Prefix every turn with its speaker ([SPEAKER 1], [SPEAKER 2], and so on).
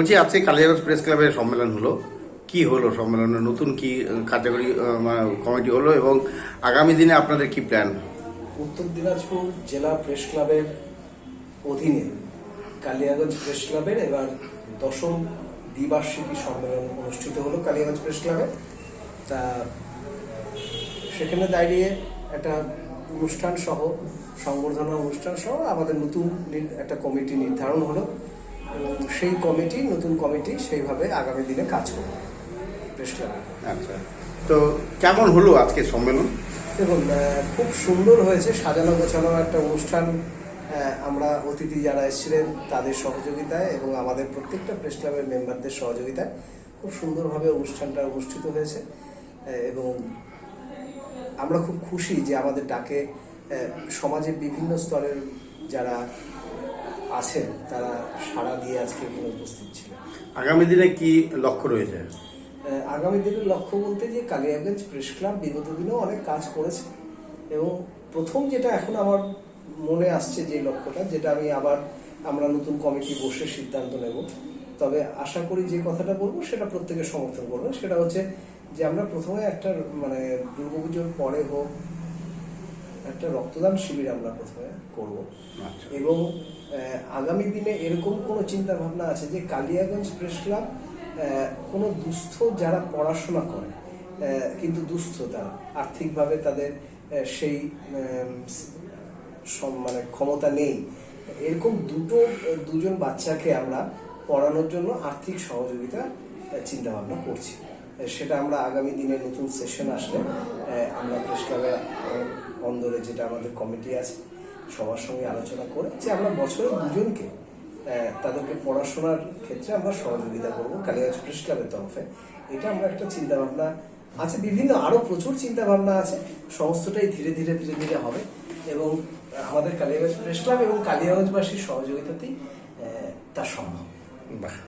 [SPEAKER 1] বলছি, আজকে কালিয়াগঞ্জ প্রেস ক্লাবের সম্মেলন হলো। কি হলো সম্মেলনে? নতুন কি কার্যকরী কমিটি হলো এবং আগামী দিনে আপনাদের কি প্ল্যান?
[SPEAKER 2] উত্তর দিনাজপুর জেলা প্রেস ক্লাবের অধীনে কালিয়াগঞ্জ প্রেস ক্লাবের এবার দশম দ্বিবার্ষিকী সম্মেলন অনুষ্ঠিত হলো কালিয়াগঞ্জ প্রেস ক্লাবে। তা সেখানে দাঁড়িয়ে একটা অনুষ্ঠান সহ, সংবর্ধনা অনুষ্ঠান সহ আমাদের নতুন একটা কমিটি নির্ধারণ হলো। সেই কমিটি নতুন কমিটি সেইভাবে আগামী দিনে কাজ করবে। প্রেস ক্লাবে
[SPEAKER 1] আচ্ছা। তো কেমন হলো আজকে সম্মেলন?
[SPEAKER 2] দেখুন খুব সুন্দর হয়েছে সাজানো গোছানো একটা অনুষ্ঠান আমরা অতিথি যারা এসেছিলেন তাদের সহযোগিতায় এবং আমাদের প্রত্যেকটা প্রেস ক্লাবের মেম্বারদের সহযোগিতায় খুব সুন্দরভাবে অনুষ্ঠানটা অনুষ্ঠিত হয়েছে এবং আমরা খুব খুশি যে আমাদের ডাকে সমাজের বিভিন্ন স্তরের যারা আছেন তারা সাড়া দিয়ে আজকে এখানে উপস্থিত ছিলেন।
[SPEAKER 1] আগামী দিনে কি লক্ষ্য রয়েছে?
[SPEAKER 2] আগামী দিনের লক্ষ্য বলতে যে কালিয়াগঞ্জ প্রেস ক্লাব বিগত দিনেও অনেক কাজ করেছে। এবং প্রথম যেটা এখন আমার মনে আসছে যে লক্ষ্যটা যেটা আমি আবার আমরা নতুন কমিটি বসে সিদ্ধান্ত নেব। তবে আশা করি যে কথাটা বলব সেটা প্রত্যেকে সমর্থন করবে সেটা হচ্ছে যে আমরা প্রথমে একটা মানে দুর্গাপুজোর পরে হোক একটা রক্তদান শিবির আমরা প্রথমে করব।
[SPEAKER 1] আচ্ছা।
[SPEAKER 2] এবং আগামী দিনে এরকম কোনো চিন্তা ভাবনা আছে যে কালিয়াগঞ্জ প্রেস ক্লাব কোনো দুস্থ যারা পড়াশোনা করে কিন্তু দুস্থ তারা আর্থিকভাবে তাদের সেই মানে ক্ষমতা নেই। এরকম দুটো দুজন বাচ্চাকে আমরা পড়ানোর জন্য আর্থিক সহযোগিতা চিন্তা ভাবনা করছি। সেটা আমরা আগামী দিনে নতুন সেশন আসলে আমরা প্রেস ক্লাবের অন্দরে যেটা আমাদের কমিটি আছে, সবার সঙ্গে আলোচনা করে যে আমরা বছরে দুজনকে তাদেরকে পড়াশোনার ক্ষেত্রে আমরা সহযোগিতা করব কালিয়াগঞ্জ প্রেস ক্লাবের তরফে। এটা আমরা একটা চিন্তা ভাবনা আছে, বিভিন্ন আরও প্রচুর চিন্তা ভাবনা আছে, সমস্তটাই ধীরে ধীরে ধীরে ধীরে হবে এবং আমাদের কালিয়াগঞ্জ প্রেস ক্লাব এবং কালিয়াগঞ্জবাসীর সহযোগিতাতেই তা সম্ভব।
[SPEAKER 1] বাহ।